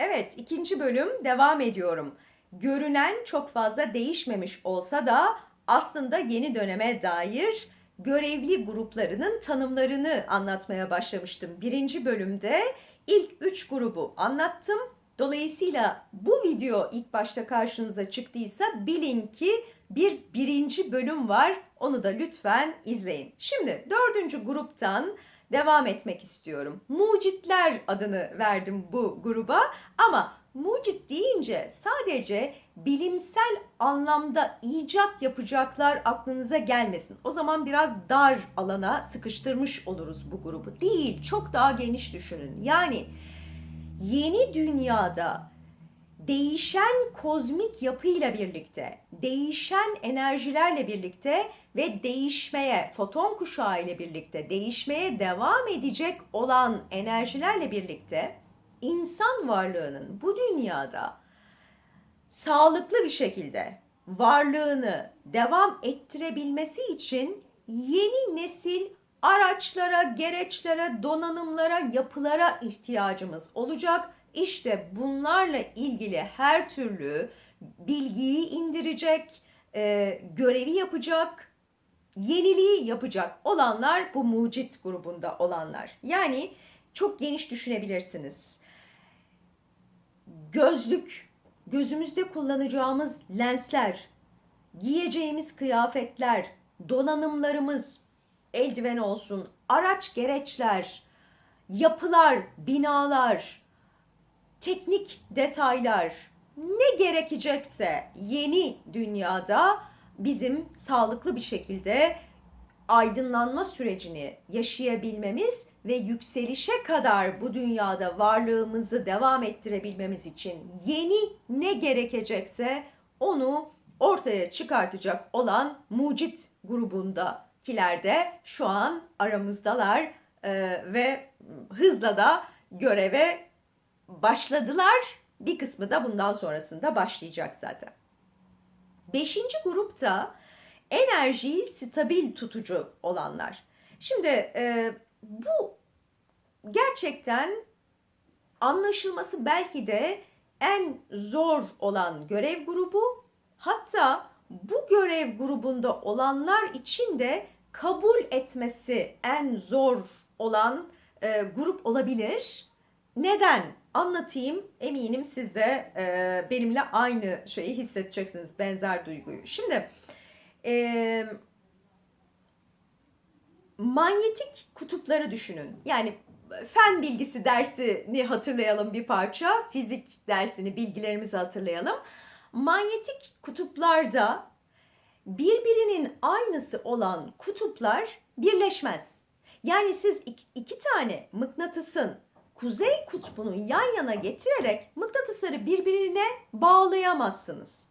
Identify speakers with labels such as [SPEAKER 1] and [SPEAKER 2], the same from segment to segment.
[SPEAKER 1] Evet, ikinci bölüm devam ediyorum. Görünen çok fazla değişmemiş olsa da aslında yeni döneme dair görevli gruplarının tanımlarını anlatmaya başlamıştım. Birinci bölümde ilk üç grubu anlattım. Dolayısıyla bu video ilk başta karşınıza çıktıysa bilin ki bir birinci bölüm var. Onu da lütfen izleyin. Şimdi dördüncü gruptan devam etmek istiyorum. Mucitler adını verdim bu gruba ama mucit deyince sadece bilimsel anlamda icat yapacaklar aklınıza gelmesin. O zaman biraz dar alana sıkıştırmış oluruz bu grubu. Değil, çok daha geniş düşünün. Yani yeni dünyada değişen kozmik yapıyla birlikte, değişen enerjilerle birlikte ve değişmeye, foton kuşağı ile birlikte değişmeye devam edecek olan enerjilerle birlikte insan varlığının bu dünyada sağlıklı bir şekilde varlığını devam ettirebilmesi için yeni nesil araçlara, gereçlere, donanımlara, yapılara ihtiyacımız olacak. İşte bunlarla ilgili her türlü bilgiyi indirecek, e, görevi yapacak, yeniliği yapacak olanlar bu mucit grubunda olanlar. Yani çok geniş düşünebilirsiniz. Gözlük, gözümüzde kullanacağımız lensler, giyeceğimiz kıyafetler, donanımlarımız, eldiven olsun, araç gereçler, yapılar, binalar, teknik detaylar ne gerekecekse yeni dünyada bizim sağlıklı bir şekilde aydınlanma sürecini yaşayabilmemiz ve yükselişe kadar bu dünyada varlığımızı devam ettirebilmemiz için yeni ne gerekecekse onu ortaya çıkartacak olan mucit grubundakiler de şu an aramızdalar Ee, ve hızla da göreve başladılar. Bir kısmı da bundan sonrasında başlayacak zaten. Beşinci grupta enerjiyi stabil tutucu olanlar. Şimdi e, bu gerçekten anlaşılması belki de en zor olan görev grubu. Hatta bu görev grubunda olanlar için de kabul etmesi en zor olan e, grup olabilir. Neden? Anlatayım. Eminim siz de e, benimle aynı şeyi hissedeceksiniz. Benzer duyguyu. Şimdi e, manyetik kutupları düşünün. Yani fen bilgisi dersini hatırlayalım bir parça. Fizik dersini, bilgilerimizi hatırlayalım. Manyetik kutuplarda birbirinin aynısı olan kutuplar birleşmez. Yani siz iki, tane mıknatısın kuzey kutbunu yan yana getirerek mıknatısları birbirine bağlayamazsınız.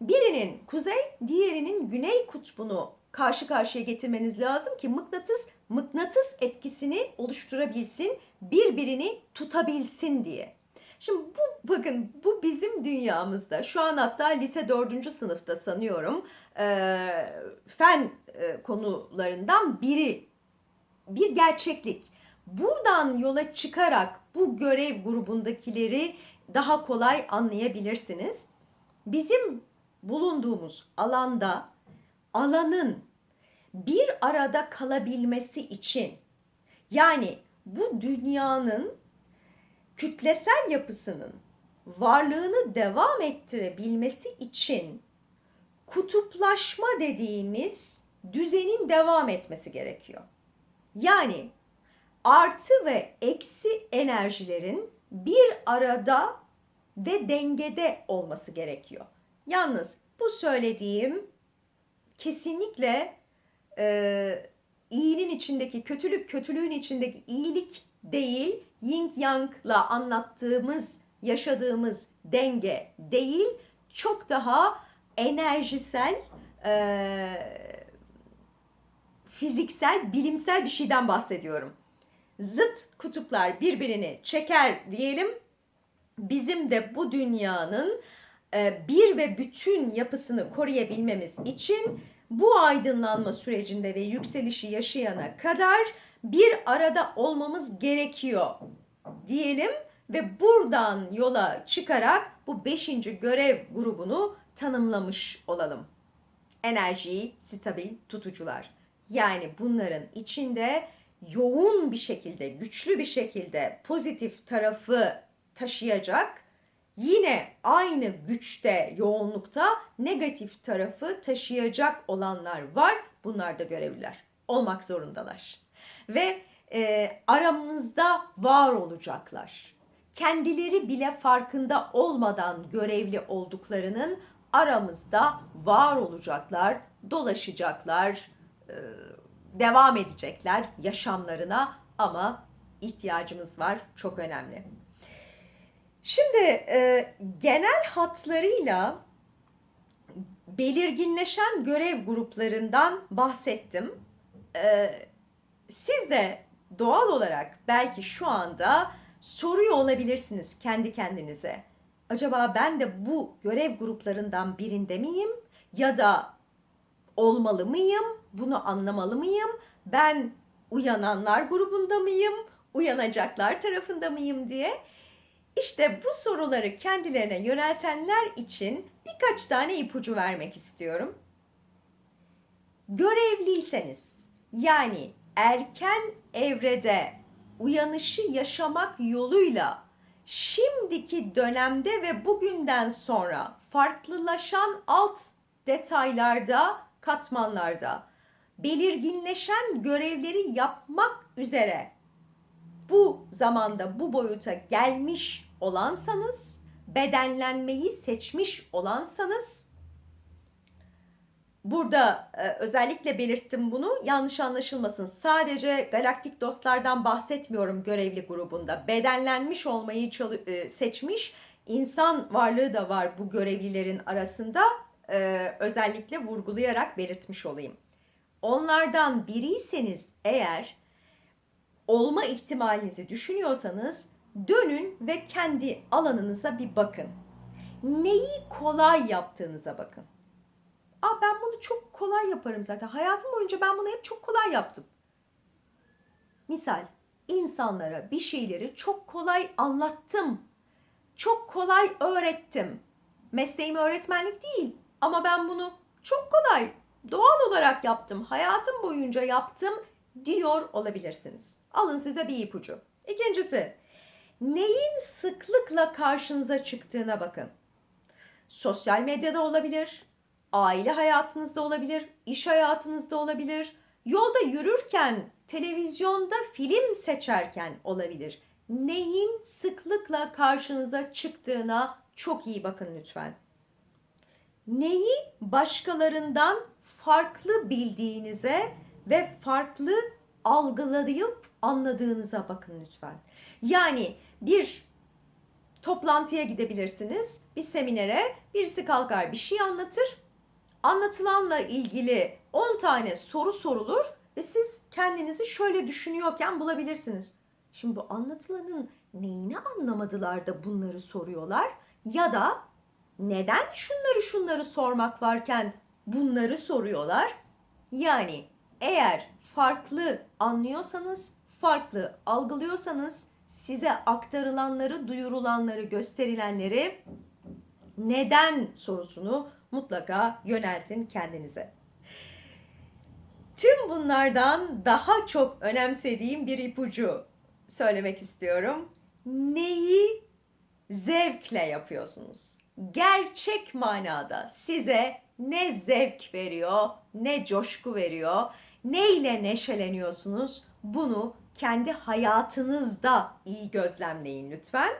[SPEAKER 1] Birinin kuzey, diğerinin güney kutbunu karşı karşıya getirmeniz lazım ki mıknatıs mıknatıs etkisini oluşturabilsin, birbirini tutabilsin diye. Şimdi bu bakın bu bizim dünyamızda şu an hatta lise dördüncü sınıfta sanıyorum e, fen e, konularından biri bir gerçeklik. Buradan yola çıkarak bu görev grubundakileri daha kolay anlayabilirsiniz. Bizim bulunduğumuz alanda alanın bir arada kalabilmesi için yani bu dünyanın kütlesel yapısının varlığını devam ettirebilmesi için kutuplaşma dediğimiz düzenin devam etmesi gerekiyor. Yani artı ve eksi enerjilerin bir arada ve dengede olması gerekiyor. Yalnız bu söylediğim kesinlikle e, iyinin içindeki kötülük, kötülüğün içindeki iyilik değil, yin yang'la anlattığımız, yaşadığımız denge değil, çok daha enerjisel, e, fiziksel, bilimsel bir şeyden bahsediyorum. Zıt kutuplar birbirini çeker diyelim. Bizim de bu dünyanın e, bir ve bütün yapısını koruyabilmemiz için bu aydınlanma sürecinde ve yükselişi yaşayana kadar bir arada olmamız gerekiyor diyelim ve buradan yola çıkarak bu beşinci görev grubunu tanımlamış olalım. Enerjiyi stabil tutucular. Yani bunların içinde yoğun bir şekilde, güçlü bir şekilde pozitif tarafı taşıyacak, yine aynı güçte, yoğunlukta negatif tarafı taşıyacak olanlar var. Bunlar da görevliler. Olmak zorundalar. Ve e, aramızda var olacaklar. Kendileri bile farkında olmadan görevli olduklarının aramızda var olacaklar, dolaşacaklar, e, devam edecekler yaşamlarına ama ihtiyacımız var çok önemli. Şimdi e, genel hatlarıyla belirginleşen görev gruplarından bahsettim. E, siz de doğal olarak belki şu anda soruyor olabilirsiniz kendi kendinize. Acaba ben de bu görev gruplarından birinde miyim? Ya da olmalı mıyım? Bunu anlamalı mıyım? Ben uyananlar grubunda mıyım? Uyanacaklar tarafında mıyım diye. İşte bu soruları kendilerine yöneltenler için birkaç tane ipucu vermek istiyorum. Görevliyseniz yani erken evrede uyanışı yaşamak yoluyla şimdiki dönemde ve bugünden sonra farklılaşan alt detaylarda, katmanlarda belirginleşen görevleri yapmak üzere bu zamanda bu boyuta gelmiş olansanız, bedenlenmeyi seçmiş olansanız Burada e, özellikle belirttim bunu. Yanlış anlaşılmasın. Sadece galaktik dostlardan bahsetmiyorum görevli grubunda. Bedenlenmiş olmayı e, seçmiş insan varlığı da var bu görevlilerin arasında. E, özellikle vurgulayarak belirtmiş olayım. Onlardan biriyseniz eğer olma ihtimalinizi düşünüyorsanız dönün ve kendi alanınıza bir bakın. Neyi kolay yaptığınıza bakın. Aa ben bunu çok kolay yaparım zaten. Hayatım boyunca ben bunu hep çok kolay yaptım. Misal insanlara bir şeyleri çok kolay anlattım. Çok kolay öğrettim. Mesleğim öğretmenlik değil ama ben bunu çok kolay doğal olarak yaptım. Hayatım boyunca yaptım diyor olabilirsiniz. Alın size bir ipucu. İkincisi, neyin sıklıkla karşınıza çıktığına bakın. Sosyal medyada olabilir, aile hayatınızda olabilir, iş hayatınızda olabilir, yolda yürürken, televizyonda film seçerken olabilir. Neyin sıklıkla karşınıza çıktığına çok iyi bakın lütfen. Neyi başkalarından farklı bildiğinize ve farklı algılayıp anladığınıza bakın lütfen. Yani bir toplantıya gidebilirsiniz, bir seminere birisi kalkar bir şey anlatır anlatılanla ilgili 10 tane soru sorulur ve siz kendinizi şöyle düşünüyorken bulabilirsiniz. Şimdi bu anlatılanın neyini anlamadılar da bunları soruyorlar ya da neden şunları şunları sormak varken bunları soruyorlar? Yani eğer farklı anlıyorsanız, farklı algılıyorsanız size aktarılanları, duyurulanları, gösterilenleri neden sorusunu mutlaka yöneltin kendinize. Tüm bunlardan daha çok önemsediğim bir ipucu söylemek istiyorum. Neyi zevkle yapıyorsunuz? Gerçek manada size ne zevk veriyor, ne coşku veriyor, neyle neşeleniyorsunuz? Bunu kendi hayatınızda iyi gözlemleyin lütfen.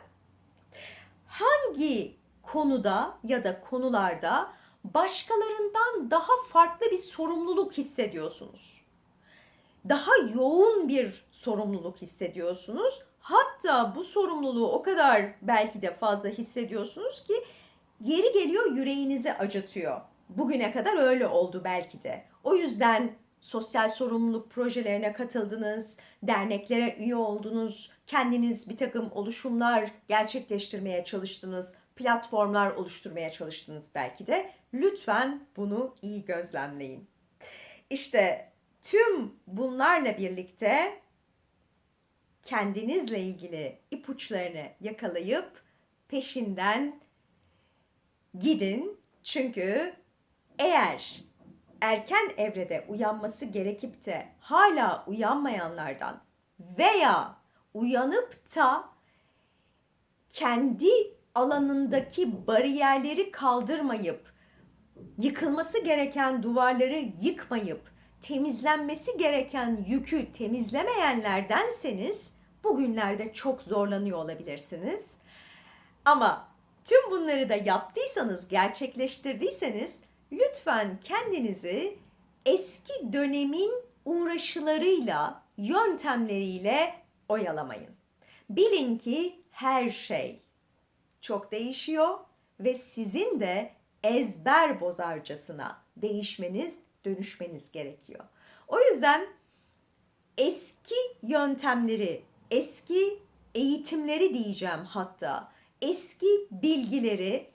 [SPEAKER 1] Hangi konuda ya da konularda başkalarından daha farklı bir sorumluluk hissediyorsunuz. Daha yoğun bir sorumluluk hissediyorsunuz. Hatta bu sorumluluğu o kadar belki de fazla hissediyorsunuz ki yeri geliyor yüreğinizi acıtıyor. Bugüne kadar öyle oldu belki de. O yüzden sosyal sorumluluk projelerine katıldınız, derneklere üye oldunuz, kendiniz bir takım oluşumlar gerçekleştirmeye çalıştınız, platformlar oluşturmaya çalıştınız belki de. Lütfen bunu iyi gözlemleyin. İşte tüm bunlarla birlikte kendinizle ilgili ipuçlarını yakalayıp peşinden gidin. Çünkü eğer erken evrede uyanması gerekip de hala uyanmayanlardan veya uyanıp da kendi alanındaki bariyerleri kaldırmayıp yıkılması gereken duvarları yıkmayıp temizlenmesi gereken yükü temizlemeyenlerdenseniz bugünlerde çok zorlanıyor olabilirsiniz. Ama tüm bunları da yaptıysanız, gerçekleştirdiyseniz lütfen kendinizi eski dönemin uğraşılarıyla, yöntemleriyle oyalamayın. Bilin ki her şey çok değişiyor ve sizin de ezber bozarcasına değişmeniz, dönüşmeniz gerekiyor. O yüzden eski yöntemleri, eski eğitimleri diyeceğim hatta, eski bilgileri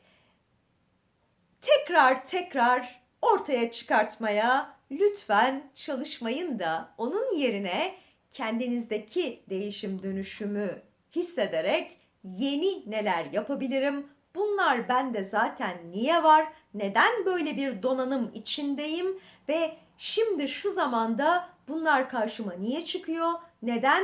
[SPEAKER 1] tekrar tekrar ortaya çıkartmaya lütfen çalışmayın da onun yerine kendinizdeki değişim dönüşümü hissederek yeni neler yapabilirim? Bunlar bende zaten niye var? Neden böyle bir donanım içindeyim ve şimdi şu zamanda bunlar karşıma niye çıkıyor? Neden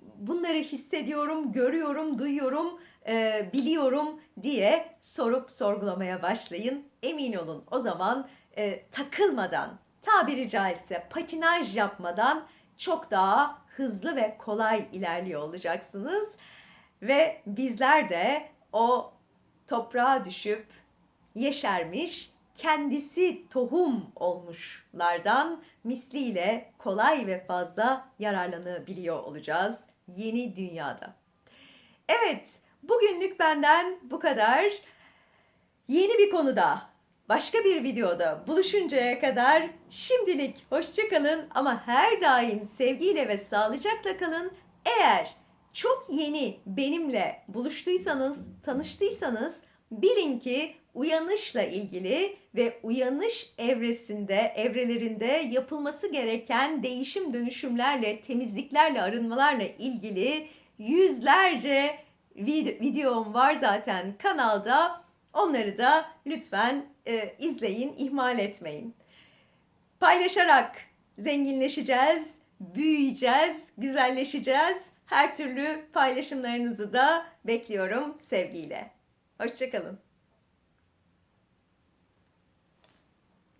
[SPEAKER 1] bunları hissediyorum, görüyorum, duyuyorum, e, biliyorum diye sorup sorgulamaya başlayın. Emin olun o zaman e, takılmadan, tabiri caizse patinaj yapmadan çok daha hızlı ve kolay ilerliyor olacaksınız. Ve bizler de o toprağa düşüp yeşermiş, kendisi tohum olmuşlardan misliyle kolay ve fazla yararlanabiliyor olacağız yeni dünyada. Evet, bugünlük benden bu kadar. Yeni bir konuda, başka bir videoda buluşuncaya kadar şimdilik hoşçakalın ama her daim sevgiyle ve sağlıcakla kalın. Eğer çok yeni benimle buluştuysanız, tanıştıysanız bilin ki uyanışla ilgili ve uyanış evresinde, evrelerinde yapılması gereken değişim dönüşümlerle, temizliklerle, arınmalarla ilgili yüzlerce vid- videom var zaten kanalda. Onları da lütfen e, izleyin, ihmal etmeyin. Paylaşarak zenginleşeceğiz, büyüyeceğiz, güzelleşeceğiz. Her türlü paylaşımlarınızı da bekliyorum sevgiyle. Hoşçakalın.